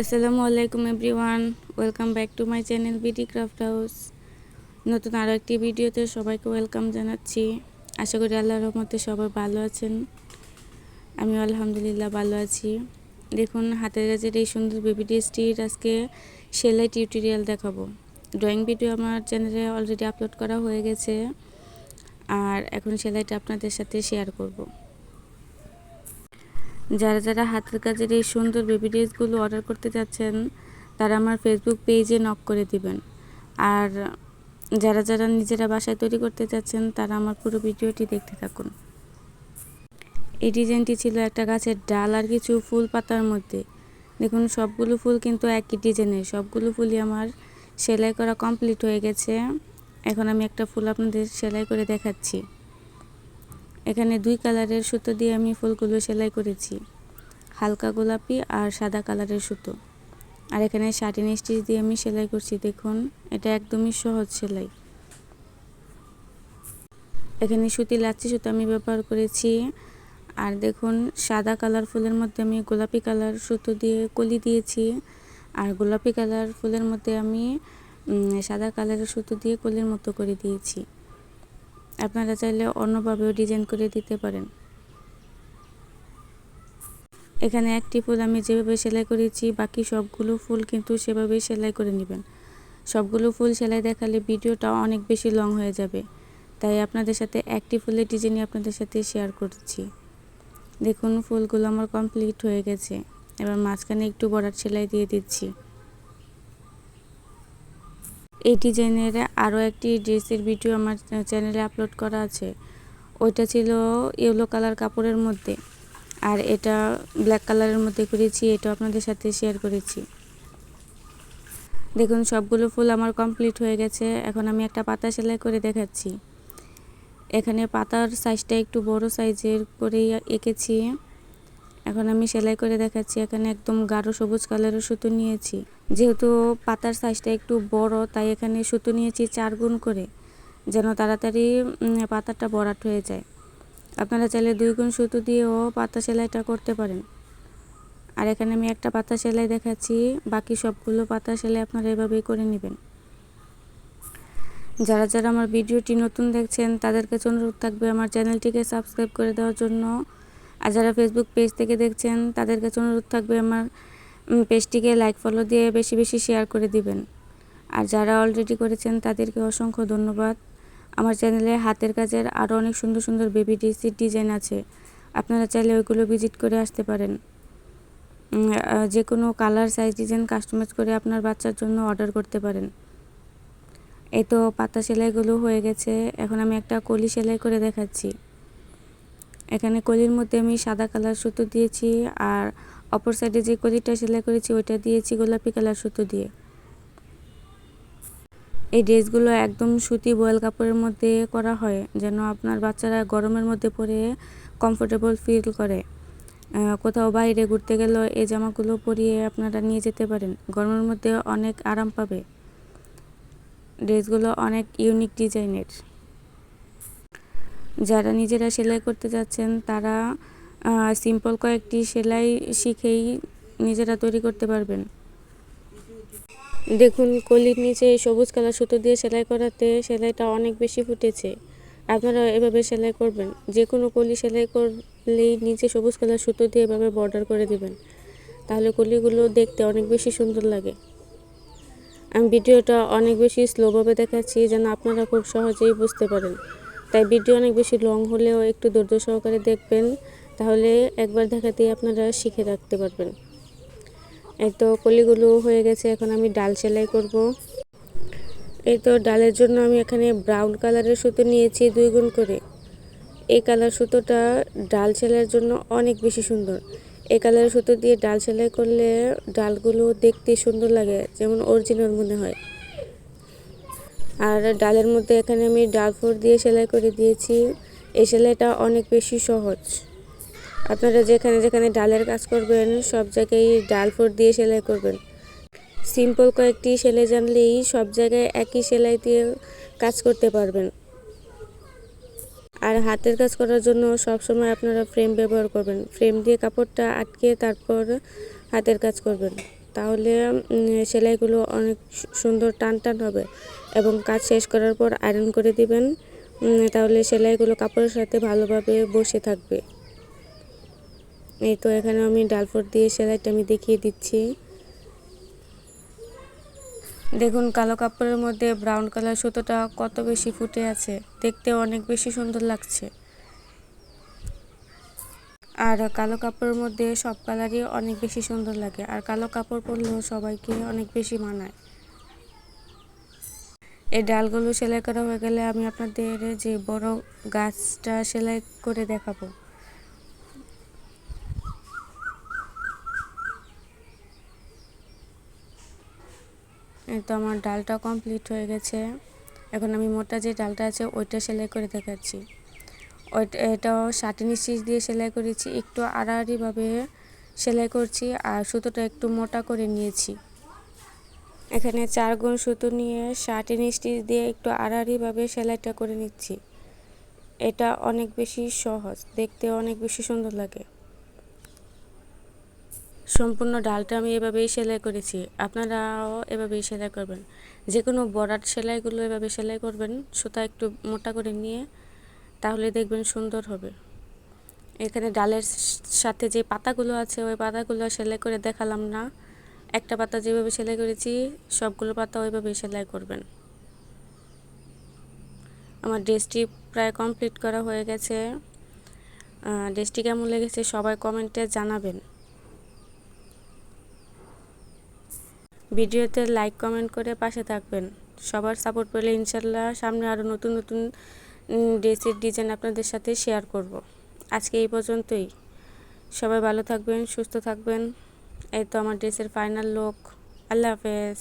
আসসালামু আলাইকুম everyone, welcome back to my channel BD craft house. নতুন আরও একটি ভিডিওতে সবাইকে ওয়েলকাম জানাচ্ছি। আশা করি আল্লাহর রহমতে সবাই ভালো আছেন। আমি আলহামদুলিল্লাহ ভালো আছি। দেখুন, হাতের কাজের এই সুন্দর বেবি ড্রেসটির আজকে সেলাই টিউটোরিয়াল দেখাবো। ড্রয়িং ভিডিও আমার চ্যানেলে অলরেডি আপলোড করা হয়ে গেছে। আর এখন সেলাইটা আপনাদের সাথে শেয়ার করব। যারা যারা হাতের কাজের এই সুন্দর বেবি ড্রেসগুলো অর্ডার করতে যাচ্ছেন, তারা আমার ফেসবুক পেজে নক করে দিবেন। আর যারা যারা নিজেরা বাসায় তৈরি করতে চাচ্ছেন তারা আমার পুরো ভিডিওটি দেখতে থাকুন। এই ডিজাইনটি ছিল একটা গাছের ডাল আর কিছু ফুল পাতার মধ্যে। দেখুন, সবগুলো ফুল কিন্তু একই ডিজাইনের। সবগুলো ফুলই আমার সেলাই করা কমপ্লিট হয়ে গেছে। এখন আমি একটা ফুল আপনাদের সেলাই করে দেখাচ্ছি। এখানে দুই কালারের সুতো দিয়ে আমি ফুলগুলো সেলাই করেছি। হালকা গোলাপি আর সাদা কালারের সুতো। আর এখানে শাটিন স্টিচ দিয়ে আমি সেলাই করছি, দেখুন, এটা একদমই সহজ সেলাই। এখানে সুতি লাচ্ছি সুতো আমি ব্যবহার করেছি। আর দেখুন, সাদা কালার ফুলের মধ্যে আমি গোলাপি কালার সুতো দিয়ে কলি দিয়েছি। আর গোলাপি কালার ফুলের মধ্যে আমি সাদা কালারের সুতো দিয়ে কলির মতো করে দিয়েছি। আপনারা চাইলে অন্যভাবেও ডিজাইন করে দিতে পারেন। এখানে একটি ফুল আমি যেভাবে সেলাই করেছি, বাকি সবগুলো ফুল কিন্তু সেভাবে সেলাই করে নেবেন। সবগুলো ফুল সেলাই দেখালে ভিডিওটা অনেক বেশি লং হয়ে যাবে। তাই আপনাদের সাথে একটি ফুলের ডিজাইনই আপনাদের সাথে শেয়ার করছি। দেখুন, ফুলগুলো আমার কমপ্লিট হয়ে গেছে। এবার মাঝখানে একটু বর্ডার সেলাই দিয়ে দিচ্ছি। এই ডিজাইনের আরও একটি ড্রেসের ভিডিও আমার চ্যানেলে আপলোড করা আছে। ওইটা ছিল ইয়েলো কালার কাপড়ের মধ্যে। আর এটা ব্ল্যাক কালারের মধ্যে করেছি এটা আপনাদের সাথে শেয়ার করেছি। দেখুন, সবগুলো ফুল আমার কমপ্লিট হয়ে গেছে। এখন আমি একটা পাতা সেলাই করে দেখাচ্ছি। এখানে পাতার সাইজটা একটু বড় সাইজের করেই এঁকেছি। এখন আমি সেলাই করে দেখাচ্ছি, এখানে একদম গাঢ় সবুজ কালারের সুতো নিয়েছি। যেহেতু পাতার সাইজটা একটু বড়, তাই এখানে সুতো নিয়েছি চার গুণ করে, যেন তাড়াতাড়ি পাতাটা বরাট হয়ে যায়। আপনারা চাইলে দুই গুণ সুতো দিয়েও পাতা সেলাইটা করতে পারেন। আর এখানে আমি একটা পাতা সেলাই দেখাচ্ছি, বাকি সবগুলো পাতা সেলাই আপনারা এভাবেই করে নেবেন। যারা যারা আমার ভিডিওটি নতুন দেখছেন, তাদের কাছে অনুরোধ থাকবে আমার চ্যানেলটিকে সাবস্ক্রাইব করে দেওয়ার জন্য। আর যারা ফেসবুক পেজ থেকে দেখছেন, তাদের কাছে অনুরোধ থাকবে আমার পেজটিকে লাইক ফলো দিয়ে বেশি বেশি শেয়ার করে দিবেন। আর যারা অলরেডি করেছেন, তাদেরকে অসংখ্য ধন্যবাদ। আমার চ্যানেলে হাতের কাজের আরও অনেক সুন্দর সুন্দর বেবি ডিসির ডিজাইন আছে। আপনারা চাইলে ওইগুলো ভিজিট করে আসতে পারেন। যে কোনো কালার সাইজ ডিজাইন কাস্টমাইজ করে আপনার বাচ্চার জন্য অর্ডার করতে পারেন। এই তো পাতা সেলাইগুলো হয়ে গেছে। এখন আমি একটা কলি সেলাই করে দেখাচ্ছি। এখানে কলির মধ্যে আমি সাদা কালার সুতো দিয়েছি আর অপর সাইডে যে কলিটা সেলাই করেছি ওইটা দিয়েছি গোলাপি কালার সুতো দিয়ে। এই ড্রেসগুলো একদম সুতি বয়েল কাপড়ের মধ্যে করা হয় যেন আপনার বাচ্চারা গরমের মধ্যে পরে কমফোর্টেবল ফিল করে। কোথাও বাইরে ঘুরতে গেলেও এই জামাগুলো পরিয়ে আপনারা নিয়ে যেতে পারেন। গরমের মধ্যে অনেক আরাম পাবে। ড্রেসগুলো অনেক ইউনিক ডিজাইনের যারা নিজেরা সেলাই করতে যাচ্ছেন, তারা সিম্পল কয়েকটি সেলাই শিখেই নিজেরা তৈরি করতে পারবেন। দেখুন, কলির নিচে সবুজ কালার সুতো দিয়ে সেলাই করাতে সেলাইটা অনেক বেশি ফুটেছে। আপনারা এভাবে সেলাই করবেন। যে কোনো কলি সেলাই করলেই নিচে সবুজ কালার সুতো দিয়ে এভাবে বর্ডার করে দেবেন। তাহলে কলিগুলো দেখতে অনেক বেশি সুন্দর লাগে। আমি ভিডিওটা অনেক বেশি স্লোভাবে দেখাচ্ছি যেন আপনারা খুব সহজেই বুঝতে পারেন। তাই ভিডিও অনেক বেশি লং হলেও একটু ধৈর্য সহকারে দেখবেন, তাহলে একবার দেখাতেই আপনারা শিখে রাখতে পারবেন। এই তো কলিগুলো হয়ে গেছে, এখন আমি ডাল সেলাই করব। এই তো ডালের জন্য আমি এখানে ব্রাউন কালারের সুতো নিয়েছি দুই গুণ করে। এই কালার সুতোটা ডাল সেলাইয়ের জন্য অনেক বেশি সুন্দর। এই কালারের সুতো দিয়ে ডাল সেলাই করলে ডালগুলো দেখতে সুন্দর লাগে, যেমন অরিজিনাল মনে হয়। আর ডালের মধ্যে এখানে আমি ডাল ফোর দিয়ে সেলাই করে দিয়েছি। এই সেলাইটা অনেক বেশি সহজ। আপনারা যেখানে যেখানে ডালের কাজ করবেন, সব জায়গায় ডাল ফোর দিয়ে সেলাই করবেন। সিম্পল কয়েকটি সেলাই জানলেই সব জায়গায় একই সেলাই দিয়ে কাজ করতে পারবেন। আর হাতের কাজ করার জন্য সব সময় আপনারা ফ্রেম ব্যবহার করবেন। ফ্রেম দিয়ে কাপড়টা আটকে তারপর হাতের কাজ করবেন। তাহলে সেলাইগুলো অনেক সুন্দর টান টান হবে এবং কাজ শেষ করার পর আয়রন করে দিবেন তাহলে সেলাইগুলো কাপড়ের সাথে ভালোভাবে বসে থাকবে। এই তো এখানে আমি ডালফোর দিয়ে সেলাইটা আমি দেখিয়ে দিচ্ছি। দেখুন, কালো কাপড়ের মধ্যে ব্রাউন কালার সুতোটা কত বেশি ফুটে আছে, দেখতে অনেক বেশি সুন্দর লাগছে। আর কালো কাপড়ের মধ্যে সব কালারই অনেক বেশি সুন্দর লাগে। আর কালো কাপড় পরলেও সবাইকে অনেক বেশি মানায়। এই ডালগুলো সেলাই করা হয়ে গেলে আমি আপনাদের যে বড় গাছটা সেলাই করে দেখাবো। এই তো আমার ডালটা কমপ্লিট হয়ে গেছে। এখন আমি মোটা যে ডালটা আছে, ওইটা সেলাই করে দেখাচ্ছি। এটাও সাটিন স্টিচ দিয়ে সেলাই করেছি, একটু আড়াআড়িভাবে সেলাই করছি আর সুতোটা একটু মোটা করে নিয়েছি। এখানে চার গুণ সুতো নিয়ে সাটিন স্টিচ দিয়ে একটু আড়াআড়িভাবে সেলাইটা করে নিচ্ছি। এটা অনেক বেশি সহজ, দেখতে অনেক বেশি সুন্দর লাগে। সম্পূর্ণ ডালটা আমি এভাবেই সেলাই করেছি, আপনারাও এভাবেই সেলাই করবেন। যে কোনো বর্ডার সেলাইগুলো এভাবে সেলাই করবেন, সুতা একটু মোটা করে নিয়ে তাহলে দেখবেন সুন্দর হবে। এখানে ডালের সাথে যে পাতাগুলো আছে, ওই পাতাগুলো সেলাই করে দেখালাম না। একটা পাতা যেভাবে সেলাই করেছি, সবগুলো পাতা ওইভাবে সেলাই করবেন। আমার ড্রেসটি প্রায় কমপ্লিট করা হয়ে গেছে। ড্রেসটি কেমন লেগেছে সবাই কমেন্টে জানাবেন। ভিডিওতে লাইক, কমেন্ট করে পাশে থাকবেন। সবার সাপোর্ট পেলে ইনশাল্লাহ সামনে আরও নতুন নতুন ড্রেসের ডিজাইন আপনাদের সাথে শেয়ার করব। আজকে এই পর্যন্তই। সবাই ভালো থাকবেন, সুস্থ থাকবেন। এই তো আমার ড্রেসের ফাইনাল লুক আল্লাহ হাফেজ।